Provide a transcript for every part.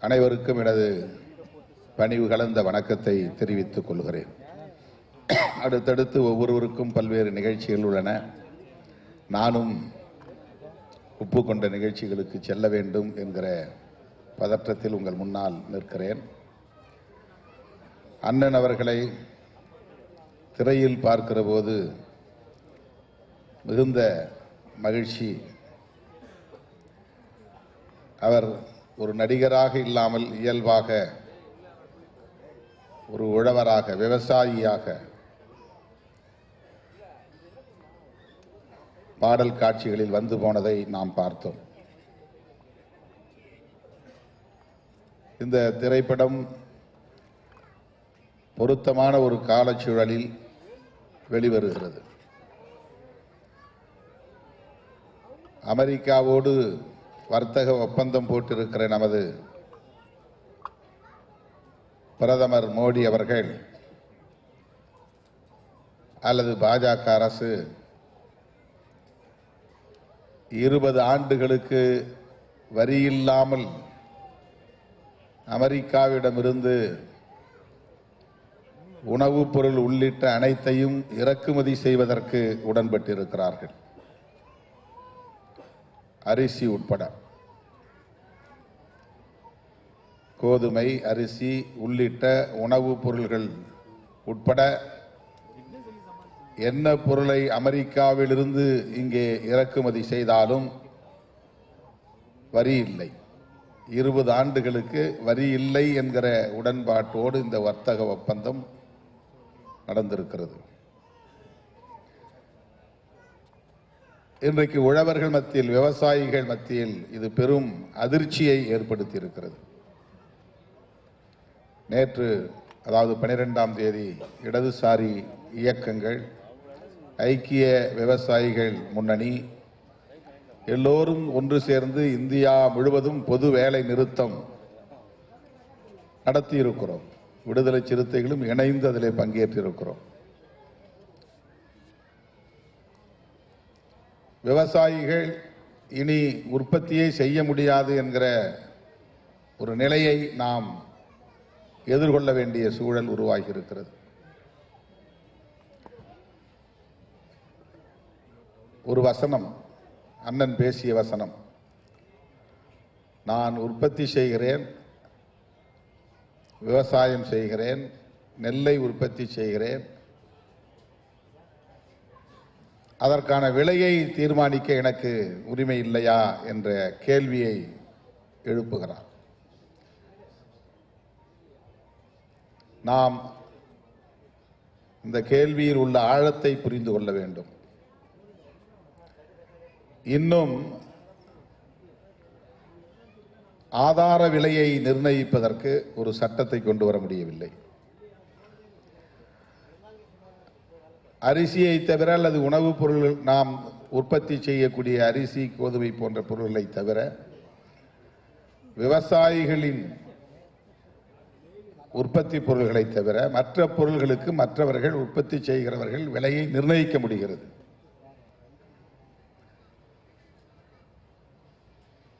அனைவருக்கும் எனது பணிவு கலந்த வணக்கத்தை தெரிவித்துக் கொள்கிறேன். அடுத்தடுத்து ஒவ்வொருவருக்கும் பல்வேறு நிகழ்ச்சிகள் உள்ளன. நானும் ஒப்புக்கொண்ட நிகழ்ச்சிகளுக்கு செல்ல வேண்டும் என்கிற பதற்றத்தில் உங்கள் முன்னால் நிற்கிறேன். அண்ணன் அவர்களை திரையில் பார்க்கிற போது மிகுந்த மகிழ்ச்சி. அவர் ஒரு நடிகராக இல்லாமல் இயல்பாக ஒரு உழவராக விவசாயியாக பாடல் காட்சிகளில் வந்து போனதை நாம் பார்த்தோம். இந்த திரைப்படம் பொருத்தமான ஒரு காலச்சூழலில் வெளிவருகிறது. அமெரிக்காவோடு வர்த்தக ஒப்பந்தம் போட்டிருக்கிற நமது பிரதமர் மோடி அவர்கள் அல்லது பாஜக அரசு இருபது ஆண்டுகளுக்கு வரியில்லாமல் அமெரிக்காவிடமிருந்து உணவுப் பொருள் உள்ளிட்ட அனைத்தையும் இறக்குமதி செய்வதற்கு உடன்பட்டிருக்கிறார்கள். அரிசி உட்பட. கோதுமை அரிசி உள்ளிட்ட உணவுப் பொருள்கள் உட்பட என்ன பொருளை அமெரிக்காவிலிருந்து இங்கே இறக்குமதி செய்தாலும் வரி இல்லை. இருபது ஆண்டுகளுக்கு வரி இல்லை என்கிற உடன்பாட்டோடு இந்த வர்த்தக ஒப்பந்தம் நடந்திருக்கிறது. இன்றைக்கு உழவர்கள் மத்தியில் விவசாயிகள் மத்தியில் இது பெரும் அதிர்ச்சியை ஏற்படுத்தி இருக்கிறது நேற்று அதாவது பனிரெண்டாம் தேதி இடதுசாரி இயக்கங்கள் ஐக்கிய விவசாயிகள் முன்னணி எல்லோரும் ஒன்று சேர்ந்து இந்தியா முழுவதும் பொது வேலை நிறுத்தம் நடத்தியிருக்கிறோம். விடுதலை சிறுத்தைகளும் இணைந்து அதில் பங்கேற்றிருக்கிறோம். விவசாயிகள் இனி உற்பத்தியை செய்ய முடியாது என்கிற ஒரு நிலையை நாம் எதிர்கொள்ள வேண்டிய சூழல் உருவாகி இருக்கிறது ஒரு வசனம் அண்ணன் பேசிய வசனம். நான் உற்பத்தி செய்கிறேன் விவசாயம் செய்கிறேன் நெல்லை உற்பத்தி செய்கிறேன் அதற்கான விலையை தீர்மானிக்க எனக்கு உரிமை இல்லையா என்ற கேள்வியை எழுப்புகிறார். நாம் இந்த கேள்வியில் உள்ள ஆழத்தை புரிந்து கொள்ள வேண்டும். இன்னும் ஆதார விலையை நிர்ணயிப்பதற்கு ஒரு சட்டத்தை கொண்டு வர முடியவில்லை. அரிசியை தவிர அல்லது உணவுப் பொருள் நாம் உற்பத்தி செய்யக்கூடிய அரிசி கோதுமை போன்ற பொருள்களை தவிர விவசாயிகளின் உற்பத்தி பொருள்களை தவிர மற்ற பொருள்களுக்கு மற்றவர்கள் உற்பத்தி செய்கிறவர்கள் விலையை நிர்ணயிக்க முடிகிறது.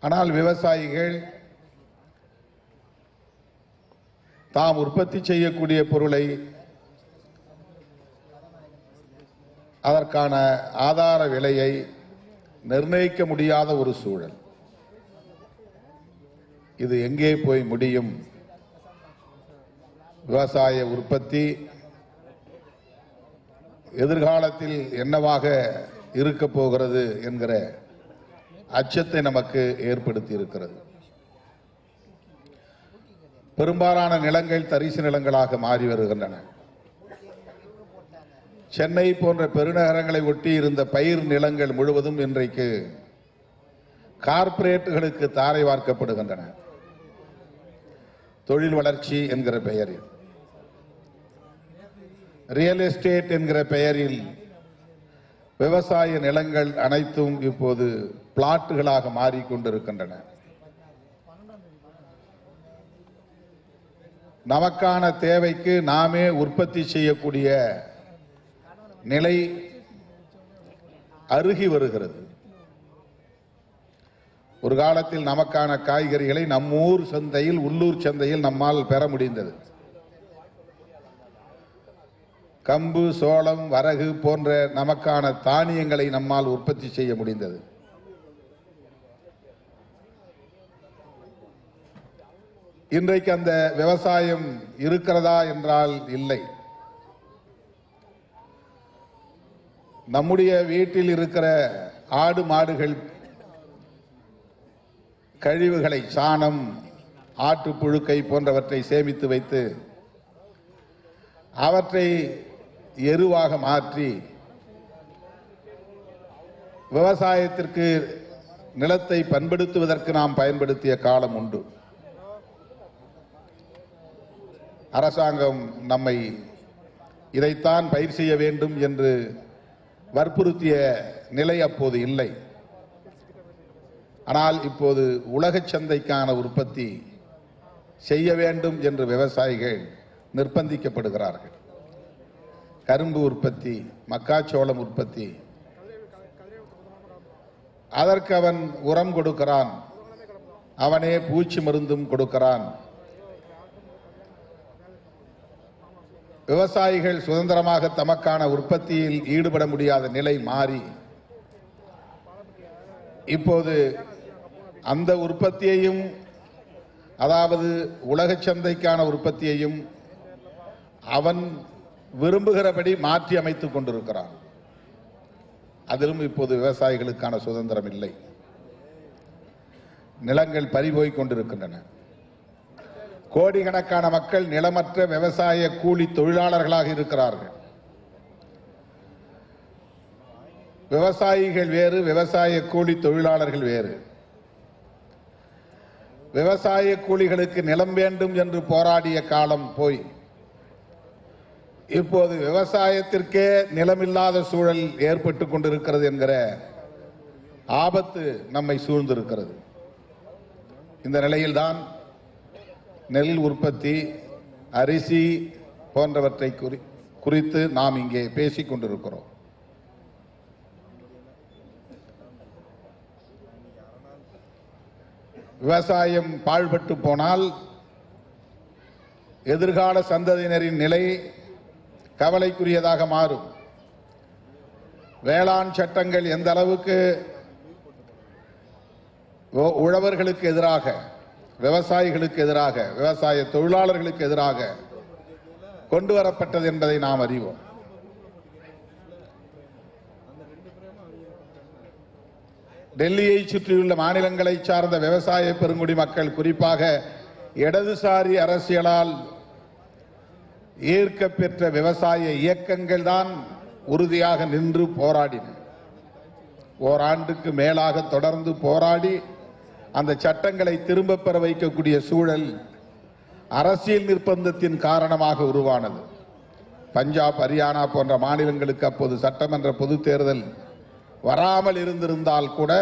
ஆனால் விவசாயிகள் தாம் உற்பத்தி செய்யக்கூடிய பொருளை அதற்கான ஆதார விலையை நிர்ணயிக்க முடியாத ஒரு சூழல். இது எங்கே போய் முடியும்? விவசாய உற்பத்தி எதிர்காலத்தில் என்னவாக இருக்க போகிறது என்கிற அச்சத்தை நமக்கு ஏற்படுத்தி இருக்கிறது. பெரும்பாலான நிலங்கள் தரிசு நிலங்களாக மாறி வருகின்றன. சென்னை போன்ற பெருநகரங்களை ஒட்டி இருந்த பயிர் நிலங்கள் முழுவதும் இன்றைக்கு கார்ப்பரேட்டுகளுக்கு தாரை வார்க்கப்படுகின்றன. தொழில் வளர்ச்சி என்கிற பெயரில். ரியல் எஸ்டேட் என்கிற பெயரில் விவசாய நிலங்கள் அனைத்தும் இப்போது பிளாட்டுகளாக மாறிக்கொண்டிருக்கின்றன. நமக்கான தேவைக்கு நாமே உற்பத்தி செய்யக்கூடிய நிலை அருகி வருகிறது. ஒரு காலத்தில் நமக்கான காய்கறிகளை நம்மூர் சந்தையில் உள்ளூர் சந்தையில் நம்மால் பெற முடிந்தது. கம்பு சோளம் வரகு போன்ற நமக்கான தானியங்களை நம்மால் உற்பத்தி செய்ய முடிந்தது. இன்றைக்கு அந்த விவசாயம் இருக்கிறதா என்றால் இல்லை. நம்முடைய வீட்டில் இருக்கிற ஆடு மாடுகள் கழிவுகளை சாணம் ஆட்டு புழுக்கை போன்றவற்றை சேமித்து வைத்து அவற்றை எருவாக மாற்றி விவசாயத்திற்கு நிலத்தை பண்படுத்துவதற்கு நாம் பயன்படுத்திய காலம் உண்டு. அரசாங்கம் நம்மை இதைத்தான் பயிர் செய்ய வேண்டும் என்று வற்புறுத்திய நிலை அப்போது இல்லை. ஆனால் இப்போது உலக சந்தைக்கான உற்பத்தி செய்ய வேண்டும் என்று விவசாயிகள் நிர்பந்திக்கப்படுகிறார்கள். கரும்பு உற்பத்தி மக்காச்சோளம் உற்பத்தி. அதற்கு அவன் உரம் கொடுக்கிறான். அவனே பூச்சி மருந்தும் கொடுக்கிறான். விவசாயிகள் சுதந்திரமாக தமக்கான உற்பத்தியில் ஈடுபட முடியாத நிலை மாறி இப்போது அந்த உற்பத்தியையும் அதாவது உலக சந்தைக்கான உற்பத்தியையும் அவன் விரும்புகிறபடி மாற்றி அமைத்துக் கொண்டிருக்கிறான். அதிலும் இப்போது விவசாயிகளுக்கான சுதந்திரம் இல்லை. நிலங்கள் பறிபோய் கொண்டிருக்கின்றன. கோடிக்கணக்கான மக்கள் நிலமற்ற விவசாய கூலி தொழிலாளர்களாக இருக்கிறார்கள். விவசாயிகள் வேறு விவசாய கூலி தொழிலாளர்கள் வேறு. விவசாய கூலிகளுக்கு நிலம் வேண்டும் என்று போராடிய காலம் போய். இப்போது விவசாயத்திற்கே நிலமில்லாத சூழல் ஏற்பட்டு கொண்டிருக்கிறது என்கிற ஆபத்து நம்மை சூழ்ந்திருக்கிறது. இந்த நிலையில்தான் நெல் உற்பத்தி அரிசி போன்றவற்றை குறி குறித்து நாம் இங்கே பேசிக் கொண்டிருக்கிறோம். விவசாயம் பாழ்பட்டு போனால் எதிர்கால சந்ததியினரின் நிலை கவலைக்குரியதாக மாறும். வேளாண் சட்டங்கள் எந்த அளவுக்கு உழவர்களுக்கு எதிராக விவசாயிகளுக்கு எதிராக விவசாய தொழிலாளர்களுக்கு எதிராக கொண்டு வரப்பட்டது என்பதை நாம் அறிவோம். டெல்லியை சுற்றியுள்ள மாநிலங்களை சார்ந்த விவசாய பெருங்குடி மக்கள் குறிப்பாக இடதுசாரி அரசியலால் ஈர்க்க பெற்ற விவசாய இயக்கங்கள் தான் உறுதியாக நின்று போராடின. ஓராண்டுக்கு மேலாக தொடர்ந்து போராடி அந்த சட்டங்களை திரும்பப் பெற வைக்கக்கூடிய சூழல் அரசியல் நிர்பந்தத்தின் காரணமாக உருவானது. பஞ்சாப் ஹரியானா போன்ற மாநிலங்களுக்கு அப்போது சட்டமன்ற பொதுத் தேர்தல் வராமல் இருந்திருந்தால் கூட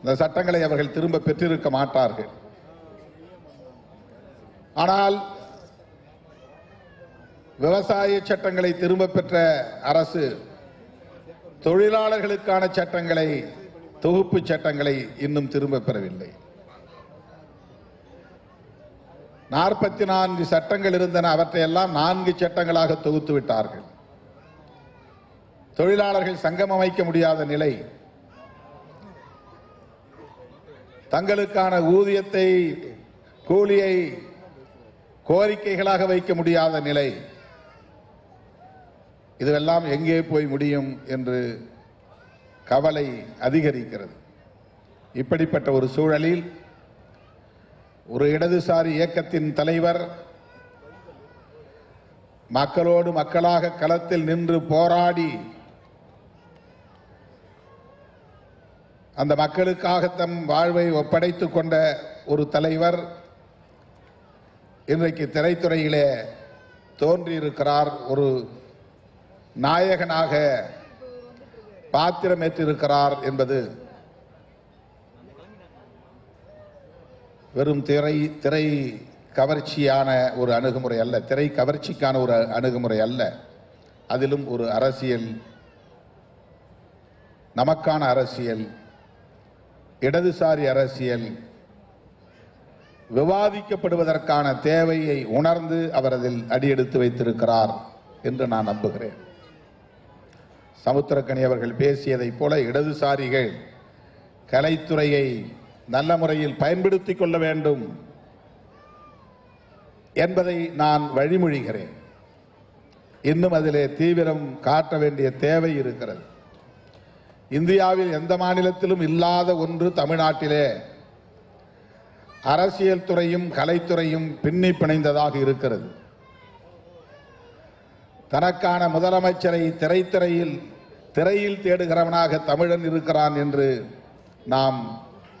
இந்த சட்டங்களை அவர்கள் திரும்ப பெற்றிருக்க மாட்டார்கள். ஆனால் விவசாய சட்டங்களை திரும்ப பெற்ற அரசு தொழிலாளர்களுக்கான சட்டங்களை தொகுப்பு சட்டங்களை இன்னும் திரும்ப பெறவில்லை. நாற்பத்தி நான்கு சட்டங்கள் இருந்தன அவற்றையெல்லாம் நான்கு சட்டங்களாக தொகுத்து விட்டார்கள். தொழிலாளர்கள் சங்கம் அமைக்க முடியாத நிலை. தங்களுக்கான ஊதியத்தை கூலியை கோரிக்கைகளாக வைக்க முடியாத நிலை. இதுவெல்லாம் எங்கே போய் முடியும் என்று கவலை அதிகரிக்கிறது. இப்படிப்பட்ட ஒரு சூழலில் ஒரு இடதுசாரி இயக்கத்தின் தலைவர் மக்களோடு மக்களாக களத்தில் நின்று போராடி அந்த மக்களுக்காக தம் வாழ்வை ஒப்படைத்துக் கொண்ட ஒரு தலைவர் இன்றைக்கு திரைத்துறையிலே தோன்றியிருக்கிறார். ஒரு நாயகனாக பாத்திரமேற்றிருக்கிறார் என்பது வெறும் திரை திரை கவர்ச்சியான ஒரு அணுகுமுறை அல்ல. திரை கவர்ச்சிக்கான ஒரு அணுகுமுறை அல்ல. அதிலும் ஒரு அரசியல் நமக்கான அரசியல் இடதுசாரி அரசியல் விவாதிக்கப்படுவதற்கான தேவையை உணர்ந்து அவர் அதில் அடியெடுத்து வைத்திருக்கிறார் என்று நான் நம்புகிறேன். சமுத்திரக்கணி அவர்கள் பேசியதைப் போல இடதுசாரிகள் கலைத்துறையை நல்ல முறையில் பயன்படுத்திக் கொள்ள வேண்டும் என்பதை நான் வழிமொழிகிறேன். இன்னும் அதிலே தீவிரம் காட்ட வேண்டிய தேவை இருக்கிறது. இந்தியாவில் எந்த மாநிலத்திலும் இல்லாத ஒன்று தமிழ்நாட்டிலே. அரசியல் துறையும் கலைத்துறையும் பின்னி பிணைந்ததாக இருக்கிறது. தனக்கான முதலமைச்சரை திரைத்துறையில் திரையில் தேடுகிறவனாக தமிழன் இருக்கிறான் என்று நாம்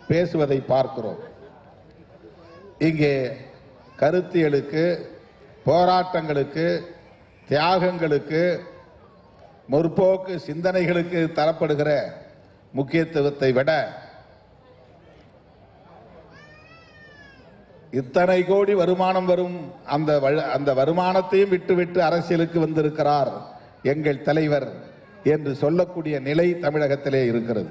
பேசுவதை பார்க்கிறோம். இங்கே கருத்தியலுக்கு போராட்டங்களுக்கு தியாகங்களுக்கு முற்போக்கு சிந்தனைகளுக்கு தரப்படுகிற முக்கியத்துவத்தை விட இத்தனை கோடி வருமானம் வரும் அந்த வழ- அந்த வருமானத்தையும் விட்டுவிட்டு அரசியலுக்கு வந்திருக்கிறார் எங்கள் தலைவர் என்று சொல்லக்கூடிய நிலை தமிழகத்திலே இருக்கிறது.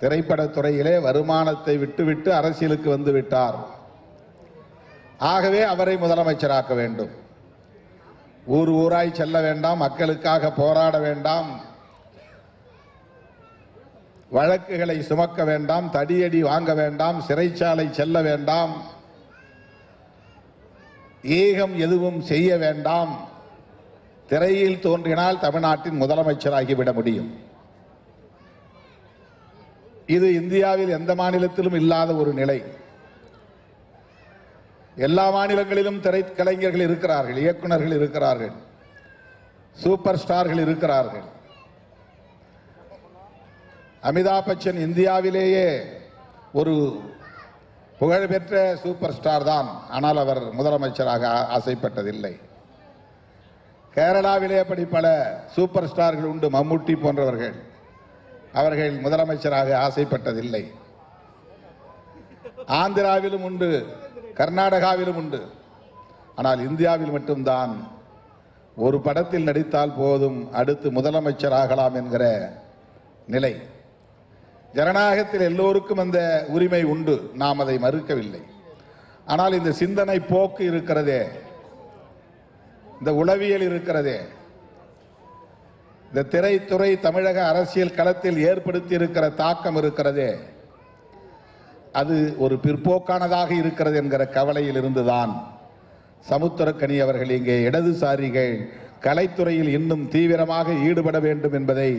திரைப்படத்துறையிலே வருமானத்தை விட்டுவிட்டு அரசியலுக்கு வந்து விட்டார். ஆகவே அவரை முதலமைச்சராக்க வேண்டும். ஊர் ஊராய் செல்ல வேண்டாம் மக்களுக்காக போராட வேண்டாம். வழக்குகளை சுமக்க வேண்டாம் தடியடி வாங்க வேண்டாம் சிறைச்சாலை செல்ல வேண்டாம். ஏகம் எதுவும் செய்ய வேண்டாம். திரையில் தோன்றினால் தமிழ்நாட்டின் முதலமைச்சராகிவிட முடியும். இது இந்தியாவில் எந்த மாநிலத்திலும் இல்லாத ஒரு நிலை. எல்லா மாநிலங்களிலும் திரைக்கலைஞர்கள் இருக்கிறார்கள் இயக்குனர்கள் இருக்கிறார்கள் சூப்பர் ஸ்டார்கள் இருக்கிறார்கள். அமிதாப் பச்சன் இந்தியாவிலேயே ஒரு புகழ்பெற்ற சூப்பர் ஸ்டார் தான். ஆனால் அவர் முதலமைச்சராக ஆசைப்பட்டதில்லை. கேரளாவிலே அப்படி பல சூப்பர் ஸ்டார்கள் உண்டு. மம்முட்டி போன்றவர்கள். அவர்கள் முதலமைச்சராக ஆசைப்பட்டதில்லை. ஆந்திராவிலும் உண்டு. கர்நாடகாவிலும் உண்டு. ஆனால் இந்தியாவில் மட்டும்தான். ஒரு படத்தில் நடித்தால் போதும். அடுத்து முதலமைச்சராகலாம் என்கிற நிலை. ஜனநாயகத்தில் எல்லோருக்கும் அந்த உரிமை உண்டு. நாம் அதை மறுக்கவில்லை. ஆனால் இந்த சிந்தனை போக்கு இருக்கிறதே. இந்த உளவியல் இருக்கிறதே. இந்த திரைத்துறை தமிழக அரசியல் களத்தில் ஏற்படுத்தி இருக்கிற தாக்கம் இருக்கிறதே. அது ஒரு பிற்போக்கானதாக இருக்கிறது என்கிற கவலையில் இருந்துதான். சமுத்திரக்கனி அவர்கள் இங்கே இடதுசாரிகள் கலைத்துறையில் இன்னும் தீவிரமாக ஈடுபட வேண்டும் என்பதை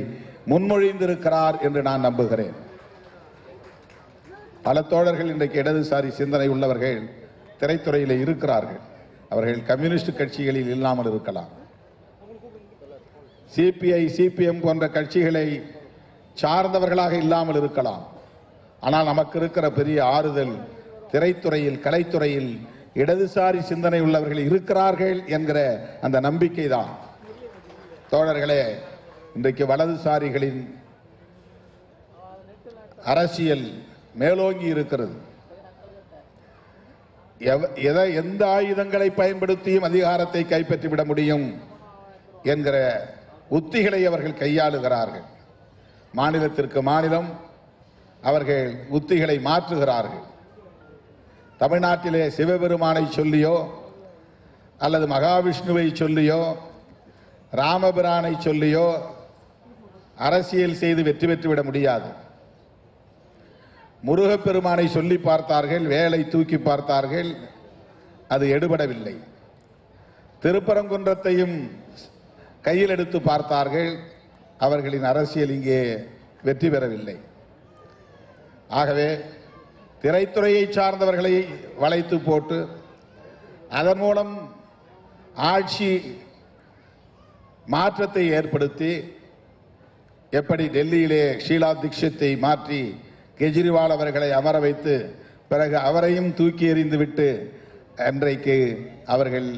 முன்மொழிந்திருக்கிறார் என்று நான் நம்புகிறேன். பல தோழர்கள் இன்றைக்கு இடதுசாரி சிந்தனை உள்ளவர்கள் திரைத்துறையில் இருக்கிறார்கள். அவர்கள் கம்யூனிஸ்ட் கட்சிகளில் இல்லாமல் இருக்கலாம். சிபிஐ சிபிஎம் போன்ற கட்சிகளை சார்ந்தவர்களாக இல்லாமல் இருக்கலாம். ஆனால் நமக்கு இருக்கிற பெரிய ஆறுதல் திரைத்துறையில் கலைத்துறையில் இடதுசாரி சிந்தனை உள்ளவர்கள் இருக்கிறார்கள் என்கிற அந்த நம்பிக்கை தான் தோழர்களே இன்றைக்கு வலதுசாரிகளின் அரசியல் மேலோங்கி இருக்கிறது. எதை எந்த ஆயுதங்களை பயன்படுத்தியும் அதிகாரத்தை கைப்பற்றிவிட முடியும் என்கிற உத்திகளை அவர்கள் கையாளுகிறார்கள். மாநிலத்திற்கு மாநிலம் அவர்கள் உத்திகளை மாற்றுகிறார்கள். தமிழ்நாட்டிலே சிவபெருமானை சொல்லியோ அல்லது மகாவிஷ்ணுவை சொல்லியோ ராமபிரானை சொல்லியோ அரசியல் செய்து வெற்றி பெற்றுவிட முடியாது. முருகப்பெருமானை சொல்லி பார்த்தார்கள் வேலை தூக்கி பார்த்தார்கள் அது எடுபடவில்லை. திருப்பரங்குன்றத்தையும் கையில் எடுத்து பார்த்தார்கள் அவர்களின் அரசியல் இங்கே வெற்றி பெறவில்லை. ஆகவே திரைத்துறையை சார்ந்தவர்களை வளைத்து போட்டு அதன் மூலம் ஆட்சி மாற்றத்தை ஏற்படுத்தி எப்படி டெல்லியிலே ஷீலா தீட்சித்தை மாற்றி கெஜ்ரிவால் அவர்களை அமர வைத்து பிறகு அவரையும் தூக்கி எறிந்து விட்டு அன்றைக்கு அவர்கள்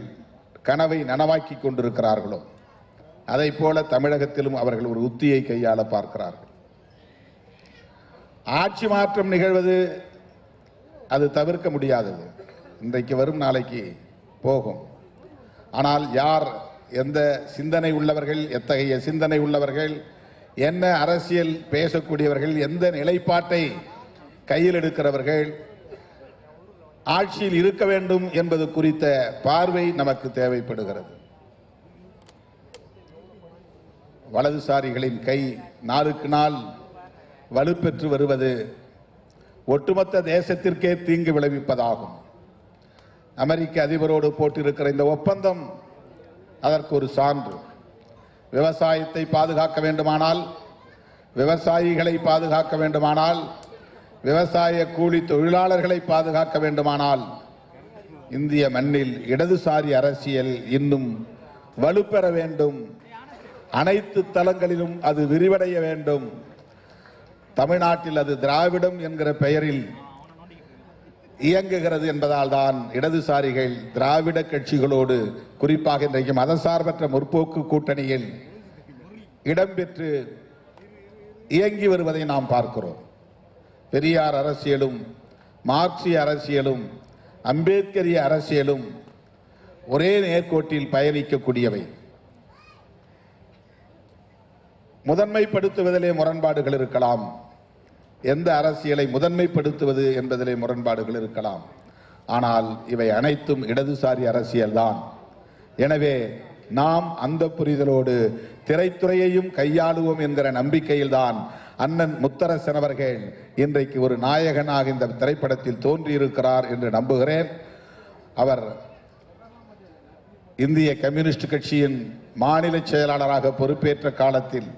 கனவை நனவாக்கி கொண்டிருக்கிறார்களோ அதைப் போல தமிழகத்திலும் அவர்கள் ஒரு உத்தியை கையாள பார்க்கிறார்கள். ஆட்சி மாற்றம் நிகழ்வது அது தவிர்க்க முடியாதது. இன்றைக்கு வரும் நாளைக்கு போகும். ஆனால் யார் எந்த சிந்தனை உள்ளவர்கள் எத்தகைய சிந்தனை உள்ளவர்கள் என்ன அரசியல் பேசக்கூடியவர்கள் எந்த நிலைப்பாட்டை கையில் எடுக்கிறவர்கள் ஆட்சியில் இருக்க வேண்டும் என்பது குறித்த பார்வை நமக்கு தேவைப்படுகிறது. வலதுசாரிகளின் கை நாளுக்கு நாள் வலுப்பெற்று வருவது ஒட்டுமொத்த தேசத்திற்கே தீங்கு விளைவிப்பதாகும். அமெரிக்க அதிபரோடு போட்டிருக்கிற இந்த ஒப்பந்தம் அதற்கு ஒரு சான்று. விவசாயத்தை பாதுகாக்க வேண்டுமானால் விவசாயிகளை பாதுகாக்க வேண்டுமானால் விவசாய கூலி தொழிலாளர்களை பாதுகாக்க வேண்டுமானால் இந்திய மண்ணில் இடதுசாரி அரசியல் இன்னும் வலுப்பெற வேண்டும். அனைத்து தளங்களிலும் அது விரிவடைய வேண்டும். தமிழ்நாட்டில் அது திராவிடம் என்கிற பெயரில் இயங்குகிறது என்பதால் தான் இடதுசாரிகள் திராவிட கட்சிகளோடு குறிப்பாக இன்றைக்கு மதசார்பற்ற முற்போக்கு கூட்டணியில் இடம்பெற்று இயங்கி வருவதை நாம் பார்க்கிறோம். பெரியார் அரசியலும் மார்க்சிய அரசியலும் அம்பேத்கரிய அரசியலும் ஒரே நேர்கோட்டில் பயணிக்கக்கூடியவை. முதன்மைப்படுத்துவதிலே முரண்பாடுகள் இருக்கலாம். எந்த அரசியலை முதன்மைப்படுத்துவது என்பதிலே முரண்பாடுகள் இருக்கலாம். ஆனால் இவை அனைத்தும் இடதுசாரி அரசியல்தான் எனவே நாம் அந்த புரிதலோடு திரைத்துறையையும் கையாளுவோம் என்கிற நம்பிக்கையில்தான் அண்ணன் முத்தரசன் அவர்கள் இன்றைக்கு ஒரு நாயகனாக இந்த திரைப்படத்தில் தோன்றியிருக்கிறார் என்று நம்புகிறேன். அவர் இந்திய கம்யூனிஸ்ட் கட்சியின் மாநில செயலாளராக பொறுப்பேற்ற காலத்தில்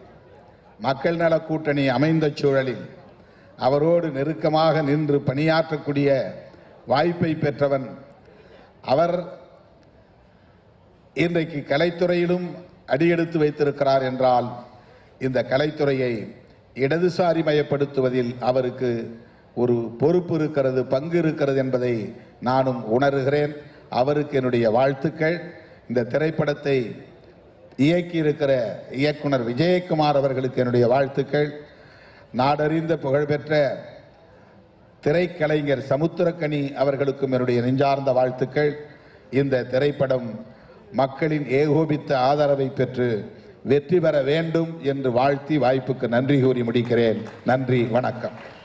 மக்கள் நல கூட்டணி அமைந்த சூழலில் அவரோடு நெருக்கமாக நின்று பணியாற்றக்கூடிய வாய்ப்பை பெற்றவன் அவர் இன்றைக்கு கலைத்துறையிலும் அடியெடுத்து வைத்திருக்கிறார் என்றால் இந்த கலைத்துறையை இடதுசாரி மயப்படுத்துவதில் அவருக்கு ஒரு பொறுப்பு இருக்கிறது பங்கு இருக்கிறது என்பதை நானும் உணர்கிறேன். அவருக்கு என்னுடைய வாழ்த்துக்கள். இந்த திரைப்படத்தை இயக்கியிருக்கிற இயக்குனர் விஜயகுமார் அவர்களுக்கு என்னுடைய வாழ்த்துக்கள். நாடறிந்த புகழ்பெற்ற திரைக்கலைஞர் சமுத்திரக்கனி அவர்களுக்கும் என்னுடைய நெஞ்சார்ந்த வாழ்த்துக்கள். இந்த திரைப்படம் மக்களின் ஏகோபித்த ஆதரவை பெற்று வெற்றி பெற வேண்டும் என்று வாழ்த்தி வாய்ப்புக்கு நன்றி கூறி முடிக்கிறேன். நன்றி வணக்கம்.